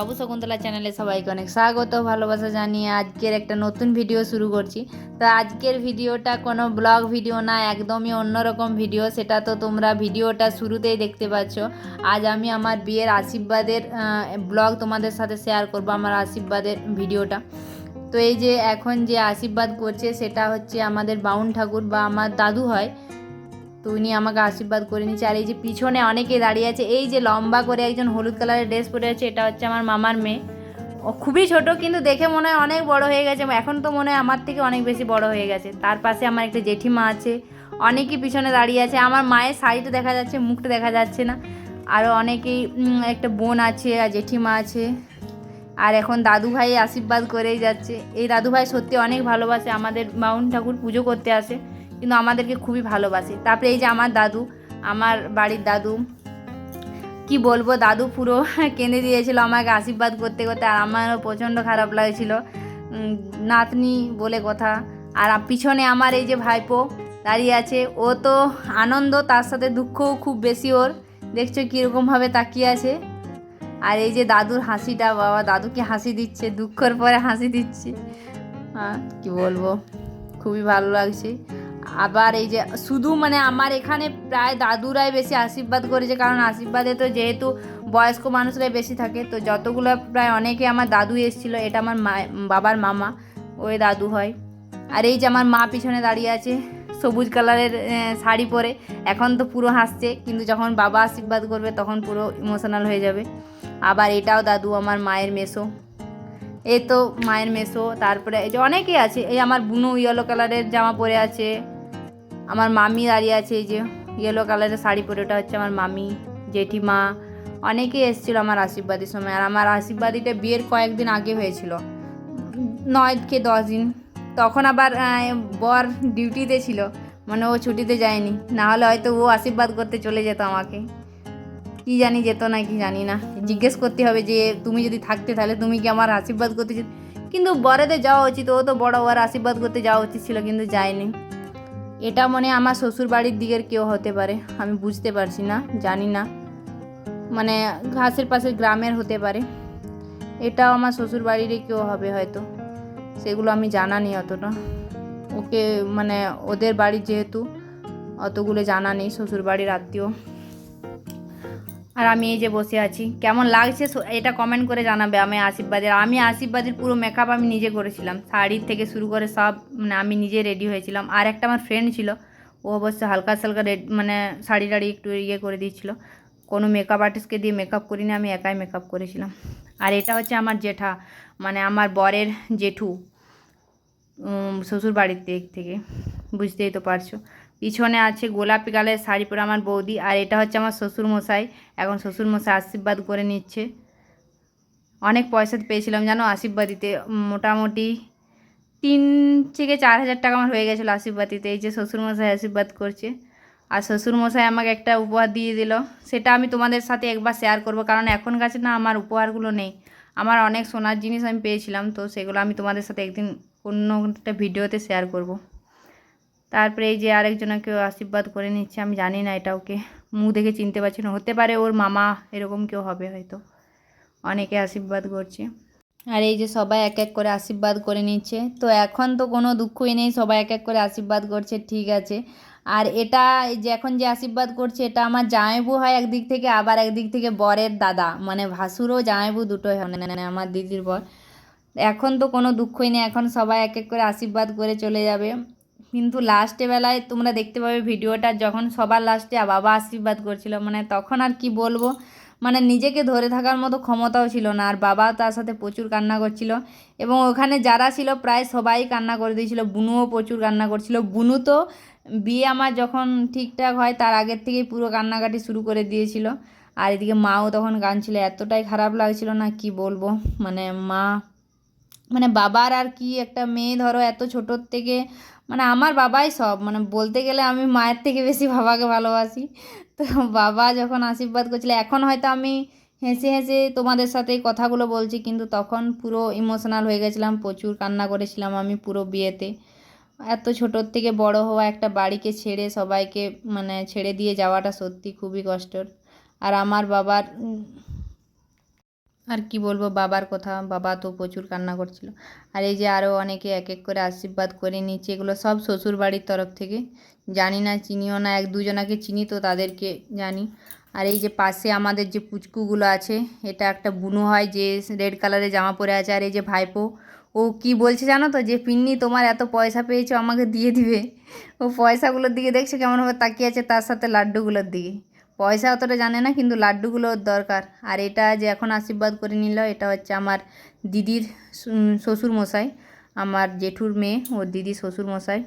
বাবু শকুন্তলা চ্যানেলে সবাইকে অনেক স্বাগত, ভালোবাসা জানিয়ে আজকের একটা নতুন ভিডিও শুরু করছি। তো আজকের ভিডিওটা কোনো ব্লগ ভিডিও না, একদমই অন্যরকম ভিডিও। সেটা তো তোমরা ভিডিওটা শুরুতেই দেখতে পাচ্ছ। আজ আমি আমার বিয়ের আশীর্বাদের ব্লগ তোমাদের সাথে শেয়ার করব আমার আশীর্বাদের ভিডিওটা। তো এই যে এখন যে আশীর্বাদ করছে, সেটা হচ্ছে আমাদের বাউন ঠাকুর বা আমার দাদু হয়। তো উনি আমাকে আশীর্বাদ করে নিচ্ছে আর এই যে পিছনে অনেকে দাঁড়িয়ে আছে, এই যে লম্বা করে একজন হলুদ কালারের ড্রেস পরে আছে, এটা হচ্ছে আমার মামার মেয়ে। ও খুবই ছোট, কিন্তু দেখে মনে হয় অনেক বড় হয়ে গেছে। এখন তো মনে হয় আমার থেকে অনেক বেশি বড় হয়ে গেছে। তার পাশে আমার একটা জেঠিমা আছে, অনেকেই পিছনে দাঁড়িয়ে আছে। আমার মায়ের শাড়িটা দেখা যাচ্ছে, মুখটা দেখা যাচ্ছে না। আরও অনেকেই একটা বোন আছে আর জেঠিমা আছে। আর এখন দাদু ভাই আশীর্বাদ করেই যাচ্ছে। এই দাদু ভাই সত্যি অনেক ভালোবাসে, আমাদের বাউন ঠাকুর পুজো করতে আসে। কিন্তু আমাদেরকে খুবই ভালোবাসে। তারপরে এই যে আমার দাদু, আমার বাড়ির দাদু, কি বলব, দাদু পুরো কেঁদে দিয়েছিল আমাকে আশীর্বাদ করতে করতে, আর আমারও প্রচণ্ড খারাপ লাগছিল। নাতনি বলে কথা। আর পিছনে আমার এই যে ভাইপো দাঁড়িয়ে আছে, ও তো আনন্দ, তার সাথে দুঃখও খুব বেশি ওর। দেখছ কীরকমভাবে তাকিয়ে আছে। আর এই যে দাদুর হাসিটা, বাবা দাদুকে হাসি দিচ্ছে, দুঃখের পরে হাসি দিচ্ছে। হ্যাঁ কী বলব, খুবই ভালো লাগছে। আবার এই যে শুধু মানে আমার এখানে প্রায় দাদুরাই বেশি আশীর্বাদ করেছে, কারণ আশীর্বাদে তো যেহেতু বয়স্ক মানুষরাই বেশি থাকে, তো যতগুলো প্রায় অনেকে আমার দাদু এসেছিল, এটা আমার মা, বাবার মামা, ওই দাদু হয়। আর এই যে আমার মা পিছনে দাঁড়িয়ে আছে, সবুজ কালারের শাড়ি পরে, এখন তো পুরো হাসছে, কিন্তু যখন বাবা আশীর্বাদ করবে, তখন পুরো ইমোশনাল হয়ে যাবে। আবার এটাও দাদু, আমার মায়ের মেসো। এই তো মায়ের মেসো, তারপরে এই যে অনেকেই আছে, এই আমার বুনু ইয়েলো কালারের জামা পরে আছে আমার মামি দাঁড়িয়ে আছে, এই যে ইয়েলো কালারের শাড়ি পরে, ওটা হচ্ছে আমার মামি, জেঠিমা অনেকেই এসেছিল আমার আশীর্বাদের সময়। আর আমার আশীর্বাদীটা বিয়ের কয়েকদিন আগে হয়েছিল নয় কে দশ দিন। তখন আবার বর ডিউটিতে ছিল মানে ও ছুটিতে যায়নি। না হলে হয়তো ও আশীর্বাদ করতে চলে যেত আমাকে। কি জানি যেত না, কি জানি না। জিজ্ঞেস করতে হবে যে, তুমি যদি থাকতে তাহলে তুমি কি আমার আশীর্বাদ করতে কিন্তু বরেতে যাওয়া উচিত, ও তো বড়, ওর আশীর্বাদ করতে যাওয়া উচিত ছিল, কিন্তু যায়নি। এটা মনে আমার শ্বশুর বাড়ির দিকের কেউ হতে পারে, আমি বুঝতে পারছি না, জানি না। মানে ঘাসের পাশের গ্রামের হতে পারে। এটাও আমার শ্বশুর বাড়িরই কেউ হবে হয়তো, সেগুলো আমি জানা নেই অতটা। ওকে মানে ওদের বাড়ি যেহেতু, অতগুলো জানা নেই শ্বশুর বাড়ির আত্মীয়। আর আমি এই যে বসে আছি। কেমন লাগছে? এটা কমেন্ট করে জানাবে আমি আশীর্বাদের। আমি আশীর্বাদের পুরো মেকআপ আমি নিজে করেছিলাম। শাড়ির থেকে শুরু করে সব মানে আমি নিজে রেডি হয়েছিলাম। আর একটা আমার ফ্রেন্ড ছিল, ও অবশ্য হালকা সালকা রেড মানে শাড়ি টাড়ি একটু ইয়ে করে দিয়েছিল। কোনো মেকআপ আর্টিস্টকে দিয়ে মেকআপ করিনি, আমি একাই মেকআপ করেছিলাম। আর এটা হচ্ছে আমার জেঠা মানে আমার বরের জেঠু শ্বশুর বাড়ির দিক থেকে। বুঝতেই তো পারছ। পিছনে আছে গোলাপি কালারের শাড়ি পরে আমার বৌদি আর এটা হচ্ছে আমার শ্বশুর মশাই এখন শ্বশুর মশাই আশীর্বাদ করে নিচ্ছে। অনেক পয়সা পেয়েছিলাম জানো আশীর্বাদ দিতে উম, মোটামুটি তিন থেকে চার হাজার টাকা আমার হয়ে গেছিল আশীর্বাদ দিতে এই যে শ্বশুরমশাই আশীর্বাদ করছে। আর শ্বশুরমশাই আমাকে একটা উপহার দিয়ে দিল। সেটা আমি তোমাদের সাথে একবার শেয়ার করব কারণ এখন কাছে না আমার উপহারগুলো নেই। আমার অনেক সোনার জিনিস আমি পেয়েছিলাম তো সেগুলো আমি তোমাদের সাথে একদিন অন্য একটা ভিডিওতে শেয়ার করব। তারপরে এই যে আরেকজনকে আশীর্বাদ করে নিচ্ছে, আমি জানি না এটা ওকে মুখ দেখে চিনতে পারছি না। হতে পারে ওর মামা এরকম কেউ হবে হয়তো। অনেকে আশীর্বাদ করছে। আর এই যে সবাই এক এক করে আশীর্বাদ করে নিচ্ছে। তো এখন তো কোনো দুঃখই নেই, সবাই এক এক করে আশীর্বাদ করছে, ঠিক আছে। আর এটা যে এখন যে আশীর্বাদ করছে, এটা আমার জামাইবু হয় একদিক থেকে, আবার একদিক থেকে বরের দাদা। মানে ভাসুরও জামাইবু দুটোই হয় মানে আমার দিদির বর। এখন তো কোনো দুঃখই নেই, এখন সবাই এক এক করে আশীর্বাদ করে চলে যাবে। কিন্তু লাস্টে বেলায় তোমরা দেখতে পাবে ভিডিওটা যখন সবার লাস্টে বাবা আশীর্বাদ করছিল মানে তখন আর কি বলব? মানে নিজেকে ধরে থাকার মতো ক্ষমতাও ছিল না, আর বাবা তার সাথে প্রচুর কান্না করছিল। এবং ওখানে যারা ছিল প্রায় সবাই কান্না করে দিয়েছিল, বুনুও প্রচুর কান্না করছিল। বুনু তো বিয়ে আমার যখন ঠিকঠাক হয়, তার আগের থেকেই পুরো কান্নাকাটি শুরু করে দিয়েছিল। আর এদিকে মাও তখন কাঁদছিল এতটাই খারাপ লাগছিল না, কি বলব? মানে মা মানে বাবার আর কি একটা মেয়ে, ধরো, এত ছোটোর থেকে মানে আমার বাবাই সব। মানে বলতে গেলে আমি মায়ের থেকে বেশি বাবাকে ভালোবাসি। তো বাবা যখন আশীর্বাদ করছিল, এখন হয়তো আমি হেসে হেসে তোমাদের সাথে কথাগুলো বলছি, কিন্তু তখন পুরো ইমোশনাল হয়ে গেছিলাম, প্রচুর কান্না করেছিলাম আমি পুরো বিয়েতে। এত ছোটোর থেকে বড় হওয়া একটা বাড়িকে ছেড়ে সবাইকে মানে ছেড়ে দিয়ে যাওয়াটা সত্যি খুবই কষ্টর। আর আমার বাবার আর কি বলব, বাবার কথা, বাবা তো প্রচুর কান্না করছিল। আর এই যে আরও অনেকে এক এক করে আশীর্বাদ করে নিচ্ছে, এগুলো সব শ্বশুর বাড়ির তরফ থেকে। জানি না, চিনিও না, এক দুজনাকে চিনি তো তাদেরকে জানি। আর এই যে পাশে আমাদের যে পুচকুগুলো আছে, এটা একটা বুনো হয় যে রেড কালারের জামা পরে আছে, আর এই যে ভাইপো, ও কি বলছে জানো তো? যে, পিন্নি, তোমার এত পয়সা পেয়েছ, আমাকে দিয়ে দিবে। ও পয়সাগুলোর দিকে দেখছে কেমনভাবে তাকিয়ে আছে তার সাথে লাড্ডুগুলোর দিকে। পয়সা অতটা জানে না, কিন্তু লাড্ডুগুলো দরকার। আর এটা যে এখন আশীর্বাদ করে নিল, এটা হচ্ছে আমার দিদির শ্বশুর মশাই আমার জেঠুর মেয়ে, ওর দিদি শ্বশুর মশাই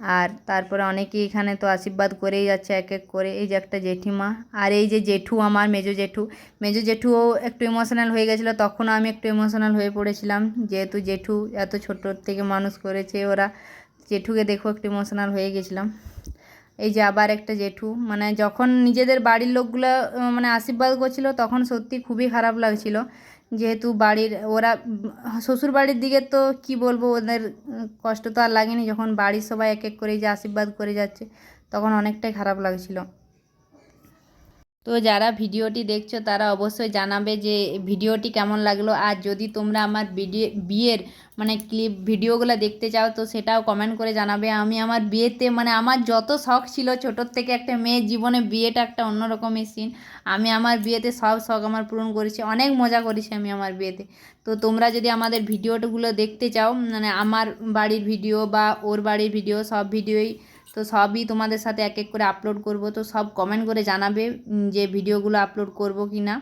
আর তারপরে অনেকেই এখানে তো আশীর্বাদ করেই যাচ্ছে, এক এক করে। এই যে একটা জেঠিমা, আর এই যে জেঠু আমার, মেজো জেঠু। মেজো জেঠুও একটু ইমোশনাল হয়ে গেছিল, তখনও আমি একটু ইমোশনাল হয়ে পড়েছিলাম। যেহেতু জেঠু এত ছোটোর থেকে মানুষ করেছে, ওরা জেঠুকে দেখো একটু ইমোশনাল হয়ে গেছিলাম। এই যে আবার একটা জেঠু মানে যখন নিজেদের বাড়ির লোকগুলো মানে আশীর্বাদ করছিল, তখন সত্যি খুবই খারাপ লাগছিল। যেহেতু বাড়ির, ওরা শ্বশুর বাড়ির দিকে তো কি বলব, ওদের কষ্ট তো আর লাগেনি। যখন বাড়ির সবাই এক এক করে যে আশীর্বাদ করে যাচ্ছে, তখন অনেকটাই খারাপ লাগছিল। তো যারা ভিডিওটি দেখছ, তারা অবশ্যই জানাবে যে ভিডিওটি কেমন লাগল। আর যদি তোমরা আমার বিয়ের মানে ক্লিপ, ভিডিওগুলো দেখতে চাও, তো সেটাও কমেন্ট করে জানাবে। আমি আমার বিয়েতে মানে আমার যত শখ ছিল, ছোটোর থেকে একটা মেয়ের জীবনে বিয়েটা একটা অন্যরকমের সিন আমি আমার বিয়েতে সব শখ আমার পূরণ করেছি। অনেক মজা করেছি আমি আমার বিয়েতে। তো তোমরা যদি আমাদের ভিডিওগুলো দেখতে চাও মানে আমার বাড়ির ভিডিও বা ওর বাড়ির ভিডিও, সব ভিডিওই তো সবই তোমাদের সাথে এক এক করে আপলোড করব। তো সব কমেন্ট করে জানাবে যে ভিডিওগুলো আপলোড করব কি না